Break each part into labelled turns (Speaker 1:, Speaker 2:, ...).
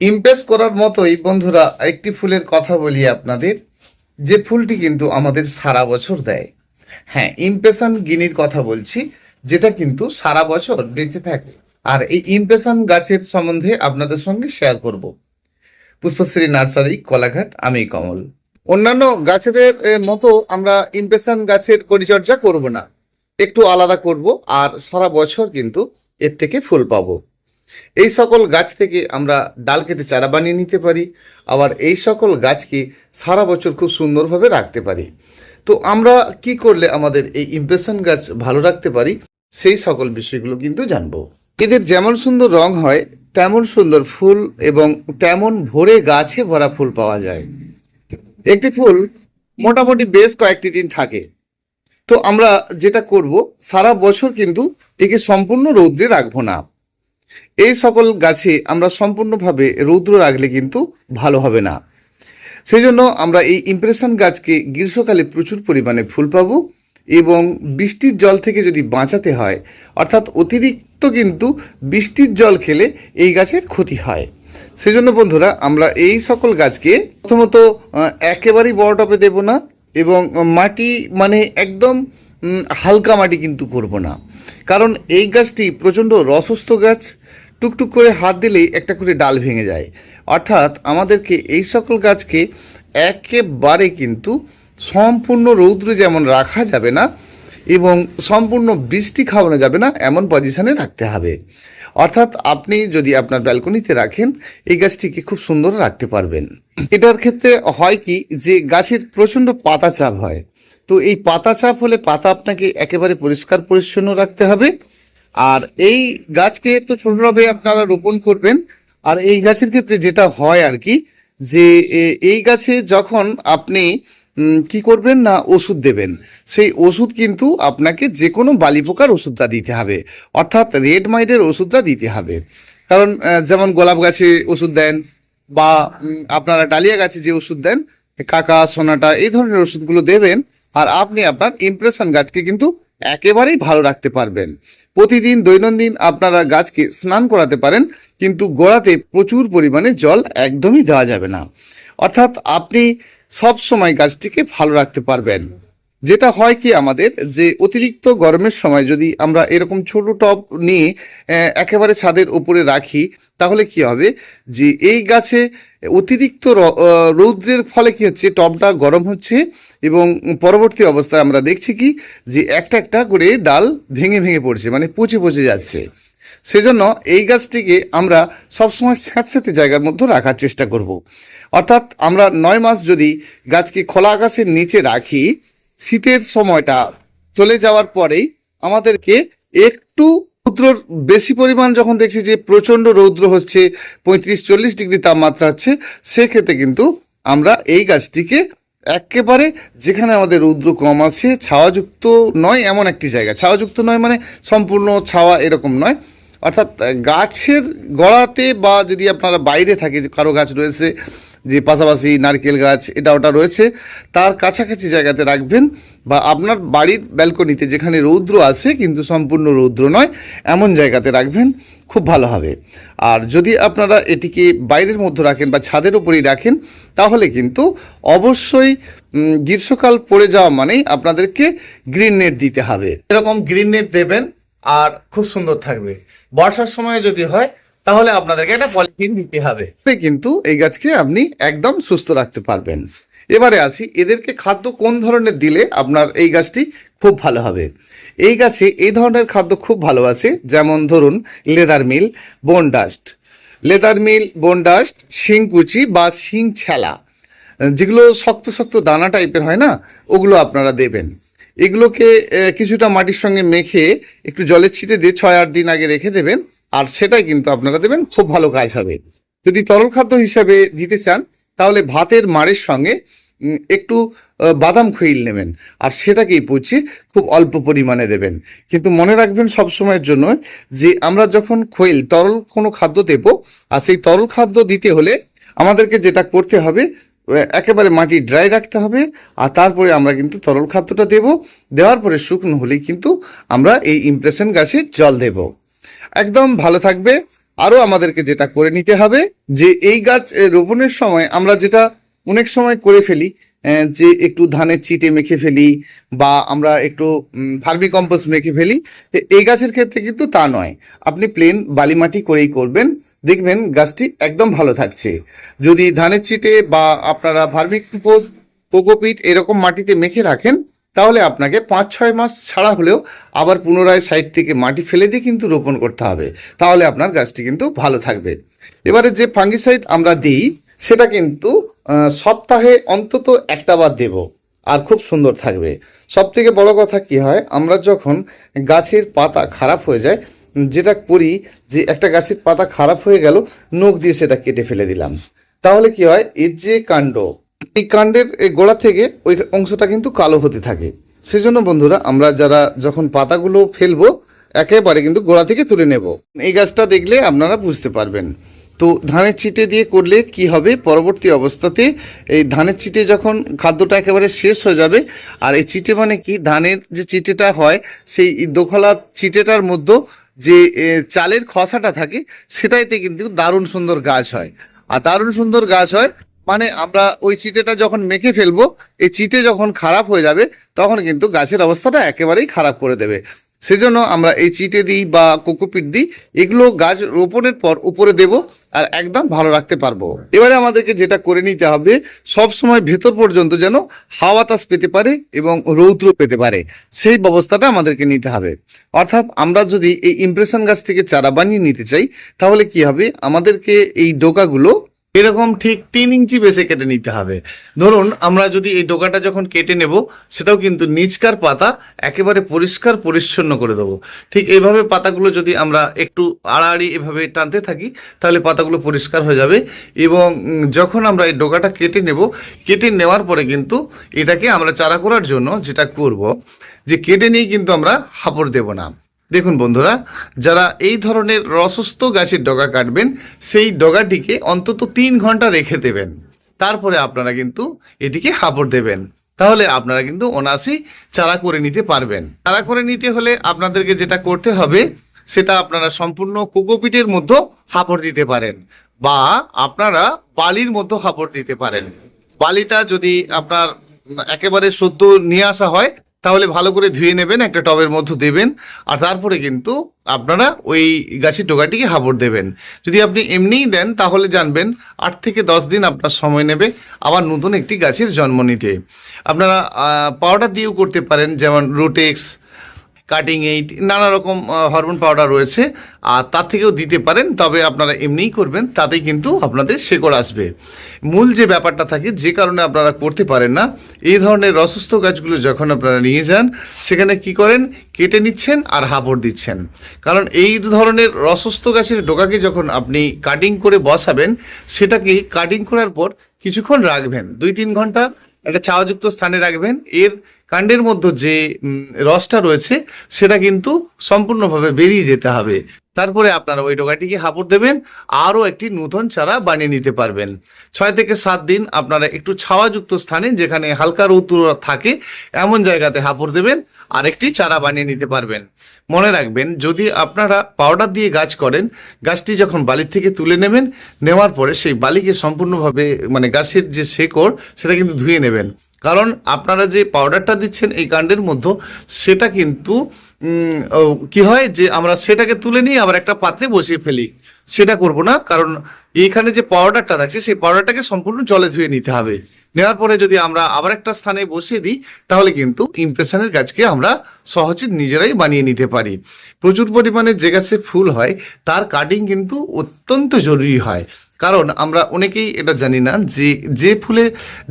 Speaker 1: Impress করার মতোই বন্ধুরা, একটি ফুলের কথা বলি আপনাদের। যে ফুলটি কিন্তু আমাদের সারা বছর দেয়। হ্যাঁ ইমপ্রেশন গিনির কথা বলছি, যেটা কিন্তু সারা বছর বেঁচে থাকে। আর এই ইমপ্রেশন গাছের সম্বন্ধে আপনাদের সঙ্গে শেয়ার করব। পুষ্পশ্রী নার্সারি, কলাঘাট, আমি কমল। অন্যান্য গাছেদের মতো আমরা ইমপ্রেশন গাছের পরিচর্যা করব না। একটু আলাদা করব, আর সারা বছর কিন্তু এর থেকে ফুল পাবো। এই সকল গাছ থেকে আমরা ডাল কেটে চারা বানিয়ে নিতে পারি, আবার এই সকল গাছকে সারা বছর খুব সুন্দরভাবে রাখতে পারি। তো আমরা কি করলে আমাদের এই ইমপ্রেশন গাছ ভালো রাখতে পারি, সেই সকল বিষয়গুলো কিন্তু জানব। এদের যেমন সুন্দর রং হয়, তেমন সুন্দর ফুল এবং তেমন ভরে গাছে ভরা ফুল পাওয়া যায়। একটি ফুল মোটামুটি বেশ কয়েকটি দিন থাকে। তো আমরা যেটা করব, সারা বছর কিন্তু একে সম্পূর্ণ রৌদ্রে রাখব না। এই সকল গাছে আমরা সম্পূর্ণভাবে রৌদ্র রাখলে কিন্তু ভালো হবে না। সেই জন্য আমরা এই ইমপ্রেশন গাছকে গ্রীষ্মকালে প্রচুর পরিমাণে ফুল পাবো এবং বৃষ্টির জল থেকে যদি বাঁচাতে হয়, অর্থাৎ অতিরিক্ত কিন্তু বৃষ্টির জল খেলে এই গাছের ক্ষতি হয়। সেজন্য বন্ধুরা, আমরা এই সকল গাছকে প্রথমত একেবারেই বড় টপে দেব না এবং মাটি মানে একদম হালকা মাটি কিন্তু করব না। কারণ এই গাছটি প্রচণ্ড রসস্থ গাছ টুকটুক করে হাত দিলেই একটা করে ডাল ভেঙে যায়। অর্থাৎ আমাদেরকে এই সকল গাছকে একেবারে কিন্তু সম্পূর্ণ রৌদ্রে যেমন রাখা যাবে না এবং সম্পূর্ণ বৃষ্টি খাওয়ানো যাবে না, এমন পজিশানে রাখতে হবে। অর্থাৎ আপনি যদি আপনার ব্যালকনিতে রাখেন, এই গাছটিকে খুব সুন্দর রাখতে পারবেন। এটার ক্ষেত্রে হয় কি যে গাছের প্রচণ্ড পাতা চাপ হয়। তো এই পাতা চাপ হলে পাতা আপনাকে একেবারে পরিষ্কার পরিচ্ছন্ন রাখতে হবে। আর এই গাছকে তো ছোটভাবে আপনারা রোপণ করবেন। আর এই গাছের ক্ষেত্রে যেটা হয় আর কি, যে এই গাছে যখন আপনি কি করবেন না ওষুধ দেবেন, সেই ওষুধ কিন্তু আপনাকে যে কোনো বালি পোকার ওষুধটা দিতে হবে। অর্থাৎ রেড মাইডের ওষুধটা দিতে হবে। কারণ যেমন গোলাপ গাছে ওষুধ দেন, বা আপনারা ডালিয়া গাছে যে ওষুধ দেন, কাকা, সোনাটা, এই ধরনের ওষুধগুলো দেবেন, আর আপনি আপনার ইমপ্রেশন গাছকে কিন্তু একেবারেই ভালো রাখতে পারবেন। প্রতিদিন দৈনন্দিন আপনারা গাছকে স্নান করাতে পারেন, কিন্তু গোড়াতে প্রচুর পরিমাণে জল একদমই দেওয়া যাবে না। অর্থাৎ আপনি সব সময় গাছটিকে ভালো রাখতে পারবেন। যেটা হয় কি আমাদের, যে অতিরিক্ত গরমের সময় যদি আমরা এরকম ছোট টব নিয়ে একেবারে ছাদের উপরে রাখি, তাহলে কি হবে? যে এই গাছে অতিরিক্ত রৌদ্রের ফলে কি হচ্ছে? টবটা গরম হচ্ছে এবং পরবর্তী অবস্থায় আমরা দেখছি কি? যে একটা একটা করে ডাল ভেঙে ভেঙে পড়ছে মানে পচে পচে যাচ্ছে। সেজন্য এই গাছটিকে আমরা সবসময় স্যাঁতস্যাঁতে জায়গার মধ্যে রাখার চেষ্টা করব। অর্থাৎ আমরা নয় মাস যদি গাছকে খোলা আকাশের নিচে রাখি, শীতের সময়টা চলে যাওয়ার পরেই আমাদেরকে একটু রৌদ্রর বেশি পরিমাণ যখন দেখছি যে প্রচণ্ড রৌদ্র হচ্ছে, পঁয়ত্রিশ, চল্লিশ ডিগ্রি তাপমাত্রা হচ্ছে, সেক্ষেত্রে কিন্তু আমরা এই গাছটিকে একেবারে যেখানে আমাদের রৌদ্র কম আছে ছাওয়াযুক্ত নয় এমন একটি জায়গা। ছাওয়াযুক্ত নয় মানে সম্পূর্ণ ছাওয়া এরকম নয়। অর্থাৎ গাছের গড়াতে বা যদি আপনারা বাইরে থাকে কারও গাছ রয়েছে যে পাশাপাশি নারকেল গাছ, এটা ওটা রয়েছে। তার কাছাকাছি জায়গাতে রাখবেন বা আপনার বাড়ির ব্যালকনিতে যেখানে রৌদ্র আছে, কিন্তু সম্পূর্ণ রৌদ্র নয়, এমন জায়গাতে রাখবেন, খুব ভালো হবে। আর যদি আপনারা এটিকে বাইরের মধ্যে রাখেন বা ছাদের উপরেই রাখেন, তাহলে কিন্তু অবশ্যই গ্রীষ্মকাল পড়ে যাওয়া মানেই আপনাদেরকে গ্রিন নেট দিতে হবে। এরকম গ্রিন নেট দেবেন আর খুব সুন্দর থাকবে। বর্ষার সময় যদি হয় তাহলে আপনাদেরকে একটা পলিথিন দিতে হবে। কিন্তু এই গাছকে আপনি একদম সুস্থ রাখতে পারবেন। এবারে আসি, এদেরকে খাদ্য কোন ধরনের দিলে আপনার এই গাছটি খুব ভালো হবে? এই গাছে এই ধরনের খাদ্য খুব ভালোবাসে যেমন ধরুন লেদার মিল, বোন ডাস্ট। লেদার মিল, বোন ডাস্ট শিংকুচি বা শিং ছেলা যেগুলো শক্ত শক্ত দানা টাইপের হয় না, ওগুলো আপনারা দেবেন। এগুলোকে কিছুটা মাটির সঙ্গে মেখে একটু জলের ছিটে দিয়ে ছয় আট দিন আগে রেখে দেবেন। আর সেটাই কিন্তু আপনারা দেবেন, খুব ভালো কাজ হবে। যদি তরল খাদ্য হিসাবে দিতে চান, তাহলে ভাতের মাড়ের সঙ্গে একটু বাদাম খইল নেবেন। আর সেটাকেই পচিয়ে খুব অল্প পরিমাণে দেবেন। কিন্তু মনে রাখবেন সব সময়ের জন্য যে, আমরা যখন খৈল, তরল কোনো খাদ্য দেব, আর সেই তরল খাদ্য দিতে হলে আমাদেরকে যেটা করতে হবে একেবারে মাটি ড্রাই রাখতে হবে, আর তারপরে আমরা কিন্তু তরল খাদ্যটা দেব। দেওয়ার পরে শুকনো হলেই কিন্তু আমরা এই ইমপ্রেশন গাছে জল দেব। একদম ভালো থাকবে। আরও আমাদেরকে যেটা করে নিতে হবে, যে এই গাছ রোপণের সময় আমরা যেটা অনেক সময় করে ফেলি যে একটু ধানের চিটে মেখে ফেলি বা আমরা একটু ফার্মি কম্পোস্ট মেখে ফেলি এই গাছের ক্ষেত্রে কিন্তু তা নয়। আপনি প্লেন বালি মাটি করেই করবেন, দেখবেন গাছটি একদম ভালো থাকছে। যদি ধানের চিটে বা আপনারা ভার্মি কম্পোস্ট কোকোপিট এরকম মাটিতে মেখে রাখেন তাহলে আপনাকে পাঁচ, ছয় মাস ছাড়া হলেও আবার পুনরায় সাইড থেকে মাটি ফেলে দিয়ে কিন্তু রোপণ করতে হবে। তাহলে আপনার গাছটি কিন্তু ভালো থাকবে। এবারে যে ফাঙ্গিসাইড আমরা দিই, সেটা কিন্তু সপ্তাহে অন্তত একটা বার দেব, আর খুব সুন্দর থাকবে। সব থেকে বড় কথা কি হয়, আমরা যখন গাছের পাতা খারাপ হয়ে যায়, যেটা করি যে একটা গাছের পাতা খারাপ হয়ে গেল, নখ দিয়ে সেটা কেটে ফেলে দিলাম। তাহলে কি হয়, এর যে কাণ্ড এই কাণ্ডের এই গোড়া থেকে ওই অংশটা কিন্তু কালো হতে থাকে। সেজন্য বন্ধুরা, আমরা যারা যখন পাতাগুলো ফেলব, একেবারে কিন্তু গোড়া থেকে তুলে নেব। এই গাছটা দেখলে আপনারা বুঝতে পারবেন। তো ধানের চিটে দিয়ে করলে কি হবে? পরবর্তী অবস্থাতে এই ধানের চিটে যখন খাদ্যটা একেবারে শেষ হয়ে যাবে, আর এই চিটে মানে কি? ধানের যে চিটেটা হয়, সেই দোখলা চিটেটার মধ্যে যে চালের খসাটা থাকে, সেটাইতে কিন্তু দারুণ সুন্দর গাছ হয়। আর দারুণ সুন্দর গাছ হয় মানে আমরা ওই চিটেটা যখন মেখে ফেলব, এই চিটে যখন খারাপ হয়ে যাবে, তখন কিন্তু গাছের অবস্থাটা একেবারেই খারাপ করে দেবে। সেজন্য আমরা এই চিটে দিই বা কোকোপিট দিই, এগুলো গাছ রোপণের পর উপরে দেব আর একদম ভালো রাখতে পারব। এবারে আমাদেরকে যেটা করে নিতে হবে, সব সময় ভেতর পর্যন্ত যেন হাওয়া বাতাস পেতে পারে এবং রৌদ্র পেতে পারে, সেই ব্যবস্থাটা আমাদেরকে নিতে হবে। অর্থাৎ আমরা যদি এই ইমপ্রেশন গাছ থেকে চারা বানিয়ে নিতে চাই, তাহলে কি হবে? আমাদেরকে এই ডোকাগুলো এরকম ঠিক তিন ইঞ্চি বেশি কেটে নিতে হবে। ধরুন, আমরা যদি এই ডোকাটা যখন কেটে নেব, সেটাও কিন্তু নিচকার পাতা একেবারে পরিষ্কার পরিচ্ছন্ন করে দেবো। ঠিক এইভাবে পাতাগুলো যদি আমরা একটু আড়াআড়ি এভাবে টানতে থাকি, তাহলে পাতাগুলো পরিষ্কার হয়ে যাবে এবং যখন আমরা এই ডোকাটা কেটে নেব, কেটে নেওয়ার পরে কিন্তু এটাকে আমরা চারা করার জন্য যেটা করব, যে কেটে নিয়ে কিন্তু আমরা হাঁপড় দেব না। দেখুন বন্ধুরা, যারা এই ধরনের রসস্থ গাছের ডগা কাটবেন, সেই ডগাটিকে অন্তত তিন ঘণ্টা রেখে দেবেন। তারপরে আপনারা কিন্তু এটিকে হাঁপড় দেবেন। তাহলে আপনারা কিন্তু অনায়াসই চারা করে নিতে পারবেন। চারা করে নিতে হলে আপনাদেরকে যেটা করতে হবে, সেটা আপনারা সম্পূর্ণ কোকোপিটের মধ্যে হাঁপড় দিতে পারেন বা আপনারা বালির মধ্যে হাঁপড় দিতে পারেন। বালিটা যদি আপনার একেবারে সদ্য নিয়ে আসা হয় তাহলে ভালো করে ধুয়ে নেবেন, একটা টবের মধ্যে দেবেন, আর তারপরে কিন্তু আপনারা ওই গাছের টোকাটিকে হাবড় দেবেন। যদি আপনি এমনিই দেন, তাহলে জানবেন আট থেকে দশ দিন আপনার সময় নেবে আবার নতুন একটি গাছের জন্ম নিতে। আপনারা পাউডার দিয়েও করতে পারেন, যেমন রুটেক্স কাটিং এইট নানা রকম হরমোন পাউডার রয়েছে, আর তার থেকেও দিতে পারেন, তবে আপনারা এমনিই করবেন, তাতেই কিন্তু আপনাদের শেকড় আসবে। মূল যে ব্যাপারটা থাকে, যে কারণে আপনারা করতে পারেন না, এই ধরনের রসস্থ গাছগুলো যখন আপনারা নিয়ে যান, সেখানে কি করেন, কেটে নিচ্ছেন আর হাবড় দিচ্ছেন। কারণ এই ধরনের রসস্থ গাছের ডোকাকে যখন আপনি কাটিং করে বসাবেন, সেটাকে কাটিং করার পর কিছুক্ষণ রাখবেন, দুই তিন ঘণ্টা একটা ছাওয়াযুক্ত স্থানে রাখবেন। এর কাণ্ডের মধ্যে যে রসটা রয়েছে, সেটা কিন্তু সম্পূর্ণভাবে বেরিয়ে যেতে হবে। তারপরে আপনারা ওই ডোকাটিকে হাঁপড় দেবেন, আরও একটি নূতন চারা বানিয়ে নিতে পারবেন। ছয় থেকে সাত দিন আপনারা একটু ছাওয়াযুক্ত স্থানে, যেখানে হালকা রৌদ্র থাকে, এমন জায়গাতে হাঁপড় দেবেন। আর একটি চারা বানিয়ে নিতে পারবেন। মনে রাখবেন, যদি আপনারা পাউডার দিয়ে গাছ করেন, গাছটি যখন বালির থেকে তুলে নেবেন, নেওয়ার পরে সেই বালিকে সম্পূর্ণভাবে মানে গাছের যে শেকড়, সেটা কিন্তু ধুয়ে নেবেন। কারণ আপনারা যে পাউডারটা দিচ্ছেন এই কাণ্ডের মধ্যে, সেটা কিন্তু কি হয় যে আমরা সেটাকে তুলে নিয়ে আবার একটা পাত্রে বসিয়ে ফেলি। সেটা করব না, কারণ এইখানে যে পাউডারটা রাখছে সেই পাউডারটাকে সম্পূর্ণ জলে ধুয়ে নিতে হবে। নেওয়ার পরে যদি আমরা আবার একটা স্থানে বসিয়ে দিই, তাহলে কিন্তু ইমপ্রেশনের গাছকে আমরা সহজে নিজেরাই বানিয়ে নিতে পারি। প্রচুর পরিমাণে যে গাছে ফুল হয়, তার কাটিং কিন্তু অত্যন্ত জরুরি হয়। কারণ আমরা অনেকেই এটা জানি না যে যে ফুলে,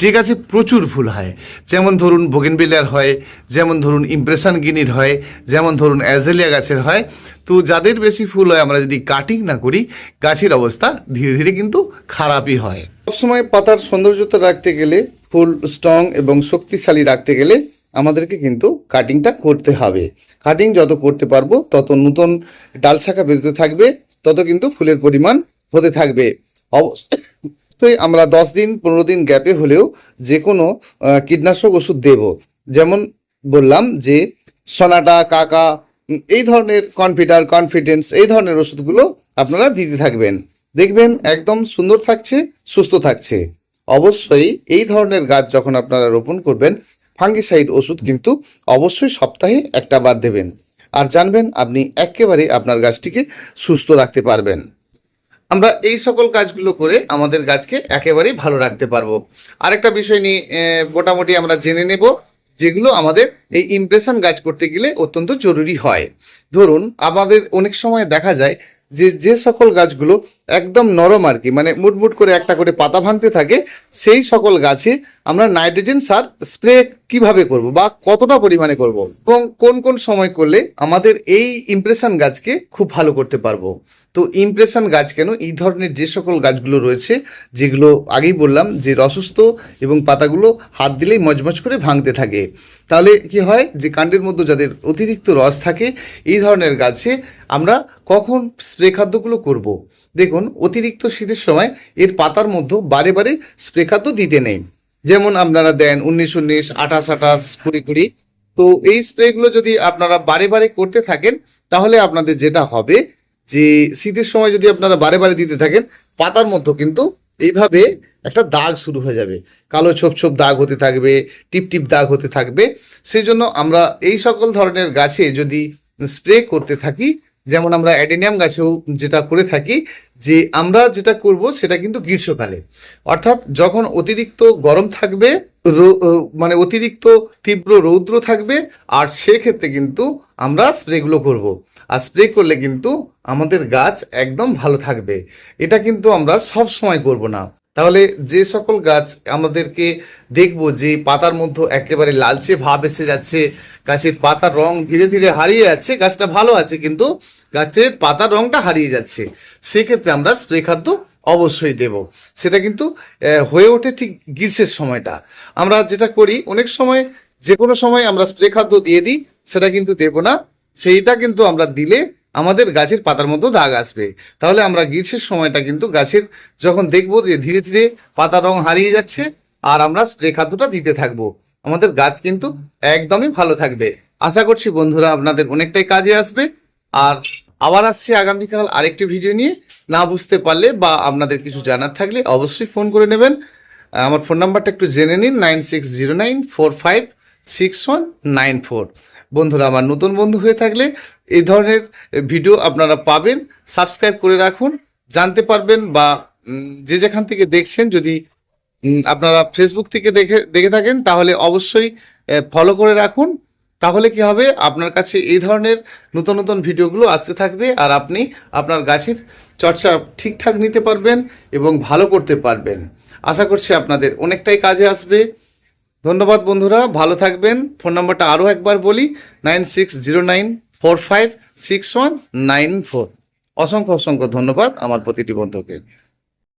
Speaker 1: যে গাছে প্রচুর ফুল হয়, যেমন ধরুন বোগেনবেলিয়ার হয়, যেমন ধরুন ইমপ্রেশন গিনির হয়, যেমন ধরুন অ্যাজেলিয়া গাছের হয়, তো যাদের বেশি ফুল হয় আমরা যদি কাটিং না করি, গাছের অবস্থা ধীরে ধীরে কিন্তু খারাপই হয়। সবসময় পাতার সৌন্দর্যতা রাখতে গেলে, ফুল স্ট্রং এবং শক্তিশালী রাখতে গেলে আমাদেরকে কিন্তু কাটিংটা করতে হবে। কাটিং যত করতে পারব, তত নতুন ডাল শাখা বেরোতে থাকবে, তত কিন্তু ফুলের পরিমাণ হতে থাকবে। অবশ্যই আমরা দশ দিন, পনেরো দিন গ্যাপে হলেও যে কোনো কীটনাশক ওষুধ দেব। যেমন বললাম যে সোনাটা, কাকা এই ধরনের কনফিডার কনফিডেন্স এই ধরনের ওষুধগুলো আপনারা দিতে থাকবেন। দেখবেন একদম সুন্দর থাকছে, সুস্থ থাকছে। অবশ্যই এই ধরনের গাছ যখন আপনারা রোপণ করবেন ফাঙ্গিসাইড ওষুধ কিন্তু অবশ্যই সপ্তাহে একটা বার দেবেন। আর জানবেন আপনি একেবারে আপনার গাছটিকে সুস্থ রাখতে পারবেন। আমরা এই সকল কাজগুলো করে আমাদের গাছকে একেবারেই ভালো রাখতে পারব। আরেকটা বিষয় নিয়ে মোটামুটি আমরা জেনে নেব যেগুলো আমাদের এই ইমপ্রেশন গাছ করতে গেলে অত্যন্ত জরুরি হয়। ধরুন, আমাদের অনেক সময় দেখা যায় যে যে সকল গাছগুলো একদম নরম আর কি মানে মুটমুট করে একটা করে পাতা ভাঙতে থাকে, সেই সকল গাছে আমরা নাইট্রোজেন সার স্প্রে কীভাবে করব বা কতটা পরিমাণে করব এবং কোন কোন সময় করলে আমাদের এই ইমপ্রেশন গাছকে খুব ভালো করতে পারব। তো ইমপ্রেশন গাছ কেন? এই ধরনের যে সকল গাছগুলো রয়েছে, যেগুলো আগেই বললাম যে অসুস্থ এবং পাতাগুলো হাত দিলেই মজমজ করে ভাঙতে থাকে। তাহলে কি হয়? যে কাণ্ডের মধ্যে যাদের অতিরিক্ত রস থাকে, এই ধরনের গাছে আমরা কখন স্প্রে খাদ্যগুলো করব। দেখুন, অতিরিক্ত শীতের সময় এর পাতার মধ্যে বারে বারে স্প্রে খাদ্য দিতে নেই। যেমন আপনারা দেন উনিশ উনিশ, আঠাশ আঠাশ, কুড়ি কুড়ি। তো এই স্প্রেগুলো যদি আপনারা বারে বারে করতে থাকেন, তাহলে আপনাদের যেটা হবে যে, শীতের সময় যদি আপনারা বারে বারে দিতে থাকেন, পাতার মধ্যে কিন্তু এইভাবে একটা দাগ শুরু হয়ে যাবে। কালো ছোপ ছোপ দাগ হতে থাকবে, টিপ টিপ দাগ হতে থাকবে। সেই জন্য আমরা এই সকল ধরনের গাছে যদি স্প্রে করতে থাকি যেমন আমরা অ্যাডেনিয়াম গাছেও যেটা করে থাকি, যে আমরা যেটা করব সেটা কিন্তু গ্রীষ্মকালে। অর্থাৎ যখন অতিরিক্ত গরম থাকবে মানে অতিরিক্ত তীব্র রৌদ্র থাকবে, আর সেক্ষেত্রে কিন্তু আমরা স্প্রেগুলো করব। আর স্প্রে করলে কিন্তু আমাদের গাছ একদম ভালো থাকবে। এটা কিন্তু আমরা সব সময় করব না। তাহলে যে সকল গাছ আমাদেরকে দেখব যে পাতার মধ্যে একেবারে লালচে ভাব এসে যাচ্ছে, গাছের পাতার রং ধীরে ধীরে হারিয়ে যাচ্ছে, গাছটা ভালো আছে কিন্তু গাছের পাতার রংটা হারিয়ে যাচ্ছে। সেক্ষেত্রে আমরা স্প্রে খাদ্য অবশ্যই দেব। সেটা কিন্তু হয়ে ওঠে ঠিক গ্রীষ্মের সময়টা। আমরা যেটা করি, অনেক সময় যে কোনো সময় আমরা স্প্রে খাদ্য দিয়ে দিই, সেটা কিন্তু দেব না। সেইটা কিন্তু আমরা দিলে আমাদের গাছের পাতার মধ্যে দাগ আসবে। তাহলে আমরা গ্রীষ্মের সময়টা কিন্তু গাছের যখন দেখব যে ধীরে ধীরে পাতার রং হারিয়ে যাচ্ছে, আর আমরা স্প্রে খাদ্যটা দিতে থাকব। আমাদের গাছ কিন্তু একদমই ভালো থাকবে। আশা করছি বন্ধুরা আপনাদের অনেকটাই কাজে আসবে। আর আবার আসছি আগামীকাল আরেকটি ভিডিও নিয়ে। না বুঝতে পারলে বা আপনাদের কিছু জানার থাকলে অবশ্যই ফোন করে নেবেন। আমার ফোন নাম্বারটা একটু জেনে নিন, nine six zero nine four five six one nine four. বন্ধুরা, আমার নতুন বন্ধু হয়ে থাকলে এই ধরনের ভিডিও আপনারা পাবেন। সাবস্ক্রাইব করে রাখুন, জানতে পারবেন বা যে যেখান থেকে দেখছেন, যদি আপনারা ফেসবুক থেকে দেখে দেখে থাকেন, তাহলে অবশ্যই ফলো করে রাখুন। তাহলে কি হবে? আপনার কাছে এই ধরনের নতুন নতুন ভিডিওগুলো আসতে থাকবে আর আপনি আপনার গাছের চর্চা ঠিকঠাক নিতে পারবেন এবং ভালো করতে পারবেন। আশা করছি আপনাদের অনেকটাই কাজে আসবে। ধন্যবাদ বন্ধুরা, ভালো থাকবেন। ফোন নাম্বারটা আরও একবার বলি, nine six zero nine four five six one nine four. অসংখ্য অসংখ্য ধন্যবাদ আমার প্রতিটি বন্ধুকে।